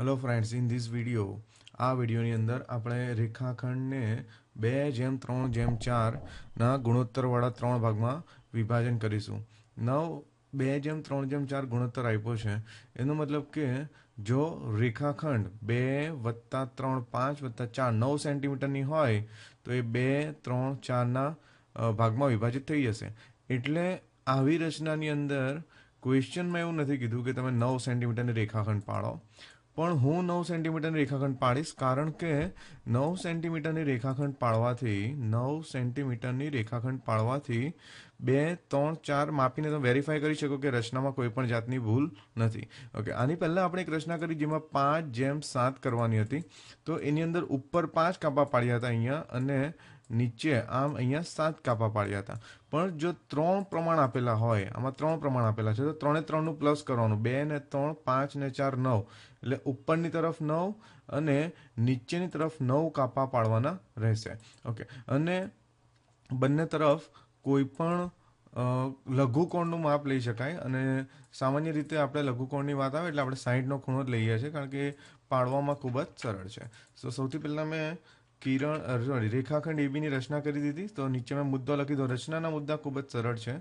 Hello friends in this video આ વિડીયોની અંદર આપણે રેખાખંડને બે જેમ, ત્રણ જેમ ચારના ગુણોત્તરવાળા ત્રણ ભાગમાં વિભાજન કરીશું. નવ, બે જેમ, ત્રણ જેમ, ચાર ગુણોત્તર આપ્યો છે. એનો મતલબ કે જો રેખાખંડ બે વત્તા ત્રણ પાંચ વત્તા ચાર નવ સેન્ટીમીટરની હોય, તો એ બે, ત્રણ, ચારના ભાગમાં વિભાજિત થઈ જશે. એટલે આવી રચનાની અંદર ક્વેશ્ચનમાં એવું નથી કીધું કે તમે નવ સેન્ટીમીટરની રેખાખંડ પાડો. પણ હું નવ સેન્ટીમીટરની રેખાખંડ પાડીશ કારણ કે નવ સેન્ટીમીટરની રેખાખંડ પાડવાથી, નવ સેન્ટીમીટરની રેખાખંડ પાડવાથી બે, ત્રણ, ચાર માપીને તમે વેરીફાઈ કરી શકો કે રચનામાં કોઈ પણ જાતની ભૂલ નથી. ઓકે આની પહેલાં આપણે એક રચના કરી જેમાં પાંચ જેમ સાત કરવાની હતી. તો એની અંદર ઉપર પાંચ કાપા પાડ્યા હતા અહીંયા અને નીચે આમ અહીંયા સાત કાપા પાડ્યા હતા. પણ જો ત્રણ પ્રમાણ આપેલા હોય, આમાં ત્રણ પ્રમાણ આપેલા છે, તો ત્રણે ત્રણનું પ્લસ કરવાનું. બે ને ત્રણ, પાંચ ને ચાર, નવ. એટલે ઉપરની તરફ નવ અને નીચેની તરફ નવ કાપા પાડવાના રહેશે. ઓકે અને બંને તરફ કોઈ પણ લઘુકોણનું માપ લઈ શકાય અને સામાન્ય રીતે આપણે લઘુકોણની વાત આવે એટલે આપણે સાઈડનો ખૂણો જ લઈએ છીએ કારણ કે પાડવામાં ખૂબ જ સરળ છે. સો સૌથી પહેલાં મેં કિરણ સોરી રેખાખંડ એબીની રચના કરી દીધી. તો નીચે મેં મુદ્દો લખી દો રચનાના મુદ્દા ખૂબ જ સરળ છે.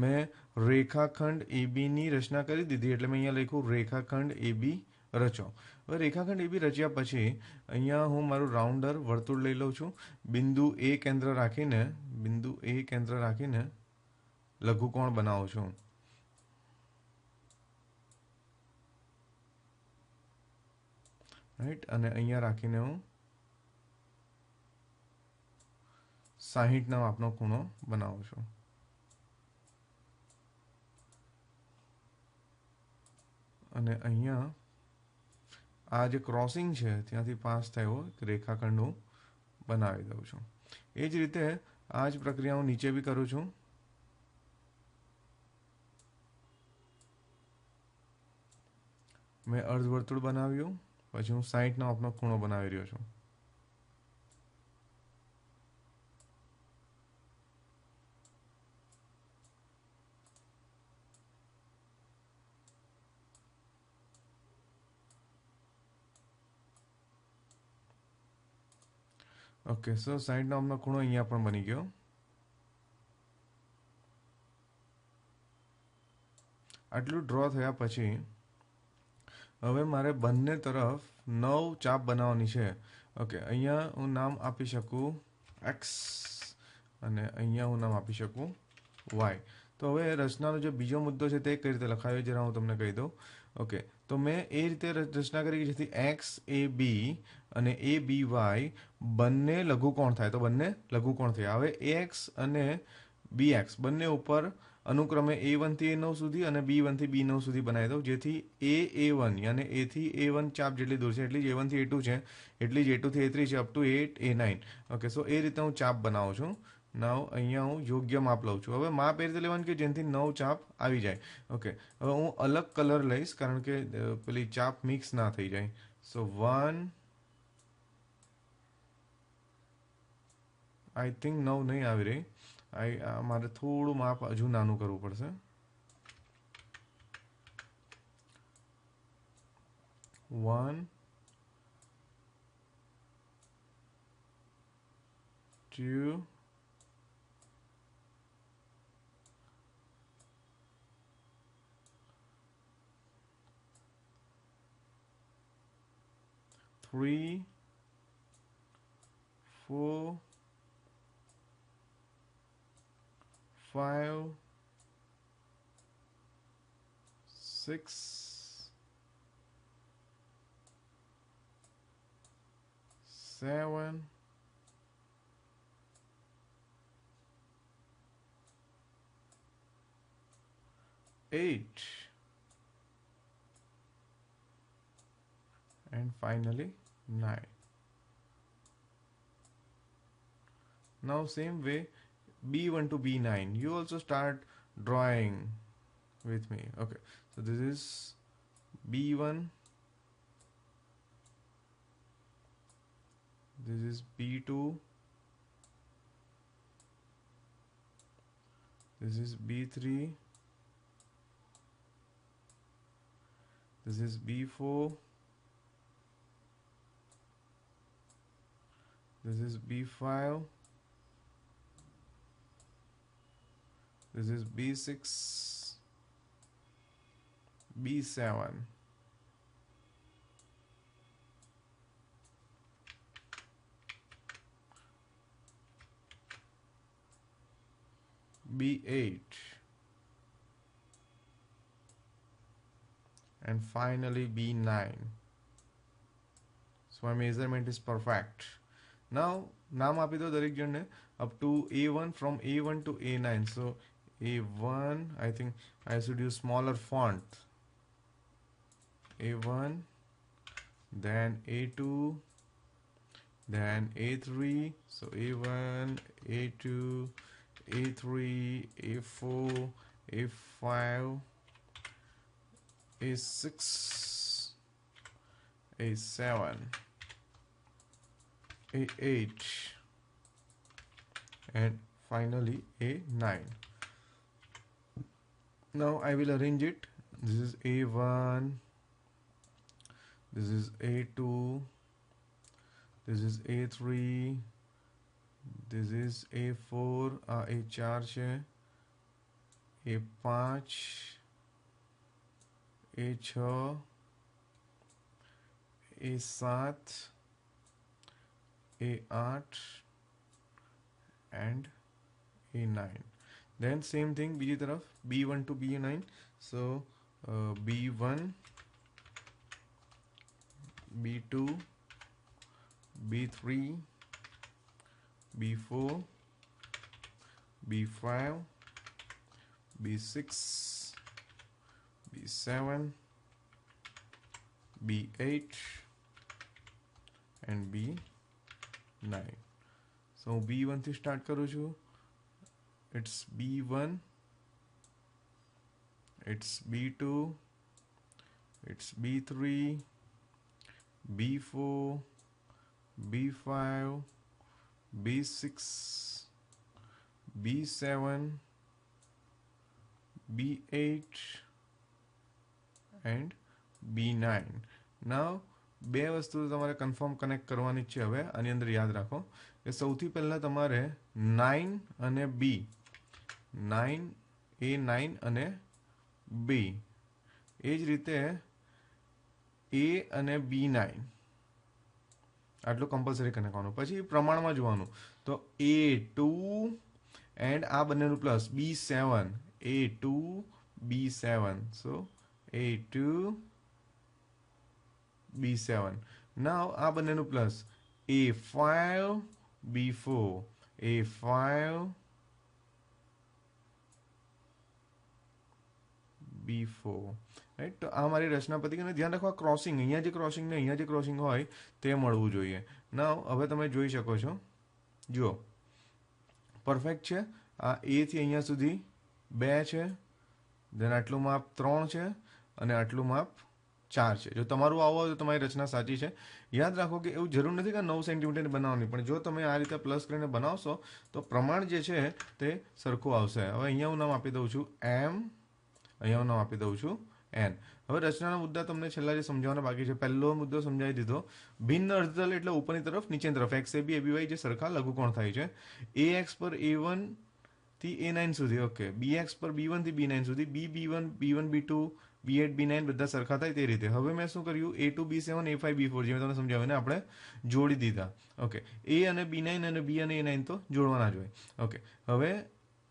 મેં રેખાખંડ એબીની રચના કરી દીધી. એટલે મેં અહીંયા લખ્યું રેખાખંડ એબી રચો. હવે રેખાખંડ એબી રચ્યા પછી અહીંયા હું મારું રાઉન્ડર વર્તુળ લઈ લઉં છું. બિંદુ એ કેન્દ્ર રાખીને, બિંદુ એ કેન્દ્ર રાખીને લઘુકોણ બનાવું છું? રાઈટ અને અહીંયા રાખીને હું સાહીઠના માપનો ખૂણો બનાવું છું. અને અહીંયા આ જે ક્રોસિંગ છે, ત્યાંથી પાસ થયો એક રેખાખંડ હું બનાવી દઉં છું. એ જ રીતે આ જ પ્રક્રિયા હું નીચે બી કરું છું. મેં અર્ધવર્તુળ બનાવ્યું, પછી હું સાહીઠનો આપનો ખૂણો બનાવી રહ્યો છું. ઓકે સો સાઈડ નામનો ખૂણો અહીંયા પણ બની ગયો. આટલું ડ્રો થયા પછી હવે મારે બંને તરફ નવ ચાપ બનાવવાની છે. ઓકે અહીંયા હું નામ આપી શકું એક્સ અને અહીંયા હું નામ આપી શકું વાય તો હવે રચનાનો જે બીજો મુદ્દો છે તે કઈ રીતે લખાયો જરા હું તમને કહી દઉં. ઓકે તો મેં એ રીતે રચના કરી કે જેથી એક્સ એ બી અને એ બી વાય બંને લઘુકોણ થાય. તો બંને લઘુકોણ થયા. હવે એક્સ અને બી એક્સ બંને ઉપર અનુક્રમે એ વનથી એ નવ સુધી અને બી વનથી બી નવ સુધી બનાવી દઉં. જેથી એ એ વન યાને એથી એ વન ચાપ જેટલી દૂર છે, એટલી જ એ વનથી એ ટુ છે, એટલી જ એ ટુથી એ થ્રી છે up to eight A nine okay so એ રીતે હું ચાપ બનાવું છું. નવ અહીંયા હું યોગ્ય માપ લઉં છું. હવે માપ એ રીતે લેવાનું કે જેનાથી નવ ચાપ આવી જાય. ઓકે હવે હું અલગ કલર લઈશ કારણ કે પેલી ચાપ મિક્સ ના થઈ જાય. સો વન આઈ થિંક નવ નહીં આવી રહી. આઈ મારે થોડું માપ હજુ નાનું કરવું પડશે. One two three, four, five, six, seven, eight, and finally nine. Now same way b1 to b9 you also start drawing with me. Okay. So this is b1 this is b2 this is b3 this is b4 this is b5 this is b6 b7 b8 and finally b9 so my measurement is perfect now નામ આપી દો દરેક જણને up to a1 from a1 to a9 so a1 i think i should use smaller font. A1 then a2 then a3 so a1 a2 a3 a4 a5 a6 a7 a8 and finally a9 now I will arrange it. This is a1 this is a2 this is a3 this is a4 આ a4 છે a5 a6 a7 a8 and a9 then same thing બીજી તરફ b1 to b9 so uh, b1 b2 b3 b4 b5 b6 b7 b8 and b9 so હું b1 થી start કરું છું it's b1 it's b2 it's b3 b4 b5 b6 b7 b8 and b9 now, બે વસ્તુ તમારે confirm connect કરવાની છે હવે, આની અંદર યાદ રાખો કે સૌથી પહેલાં તમારે નાઇન અને બી નાઇન, એ નાઇન અને બી. એ જ રીતે એ અને બી નાઇન. આટલું કમ્પલસરી કરવાનું પછી પ્રમાણમાં જોવાનું. તો એ ટુ એન્ડ આ બંનેનું plus B seven. A two, B seven. So A two, B seven. Now આ બંનેનું plus A five, B four. A five B four right તો આ મારી રચના પતી ગઈ ધ્યાન રાખો ક્રોસિંગ અહીંયા જે ક્રોસિંગ ને અહીંયા જે ક્રોસિંગ હોય, તે મળવું જોઈએ. ના હવે તમે જોઈ શકો છો. જુઓ. પરફેક્ટ છે. આ એથી અહીંયા સુધી બે છે. દેન આટલું માપ ત્રણ છે અને આટલું માપ ચાર છે. જો તમારું આવો તો તમારી રચના સાચી છે. યાદ રાખો કે એવું જરૂર નથી કે નવ સેન્ટીમીટર બનાવવાની, પણ જો તમે આ રીતે પ્લસ કરીને બનાવશો, તો પ્રમાણ જે છે તે સરખું આવશે. હવે અહીંયા હું નામ આપી દઉં છું. એમ અહીંયા હું નામ આપી દઉં છું એન હવે રચનાના મુદ્દા તમને છેલ્લા જે સમજાવવાના બાકી છે, પહેલો મુદ્દો સમજાવી દીધો. ભિન્ન અર્ધતલ એટલે ઉપરની તરફ, નીચેની તરફ. X A B AB Y જે સરખા લઘુકોણ થાય છે. એ એક્સ પર એ વનથી એ નાઇન સુધી ઓકે બી એક્સ પર બી વનથી બી નાઇન સુધી B B one B one B two B eight B nine બધા સરખા થાય તે રીતે. હવે મેં શું કર્યું? A two B seven A five B four જે મેં તમને સમજાવ્યું ને આપણે જોડી દીધા. ઓકે એ અને બી નાઇન અને બી અને એ નાઇન તો જોડવાના જ હોય. ઓકે હવે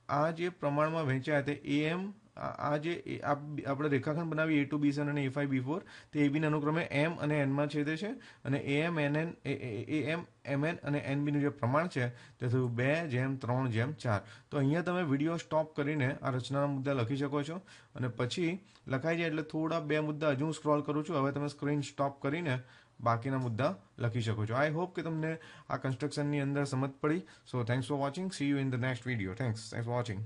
આ જે પ્રમાણમાં વહેંચ્યા તે એ એમ આ જે આપણે રેખાખંડ બનાવી એ ટુ બી સેવન અને એ ફાઈવ બી ફોર તે એ બીના અનુક્રમે એમ અને એનમાં છેદે છે અને A M N N A M M N અને એન બીનું જે પ્રમાણ છે, તે થયું બે જેમ ત્રણ જેમ ચાર. તો અહીંયા તમે વીડિયો સ્ટોપ કરીને આ રચનાના મુદ્દા લખી શકો છો અને પછી લખાઈ જાય એટલે થોડા બે મુદ્દા હજુ સ્ક્રોલ કરું છું. હવે તમે સ્ક્રીન સ્ટોપ કરીને બાકીના મુદ્દા લખી શકો છો. આઈ હોપ કે તમને આ કન્સ્ટ્રક્શનની અંદર સમજ પડી. So thanks for watching see you in the next video thanks thanks for watching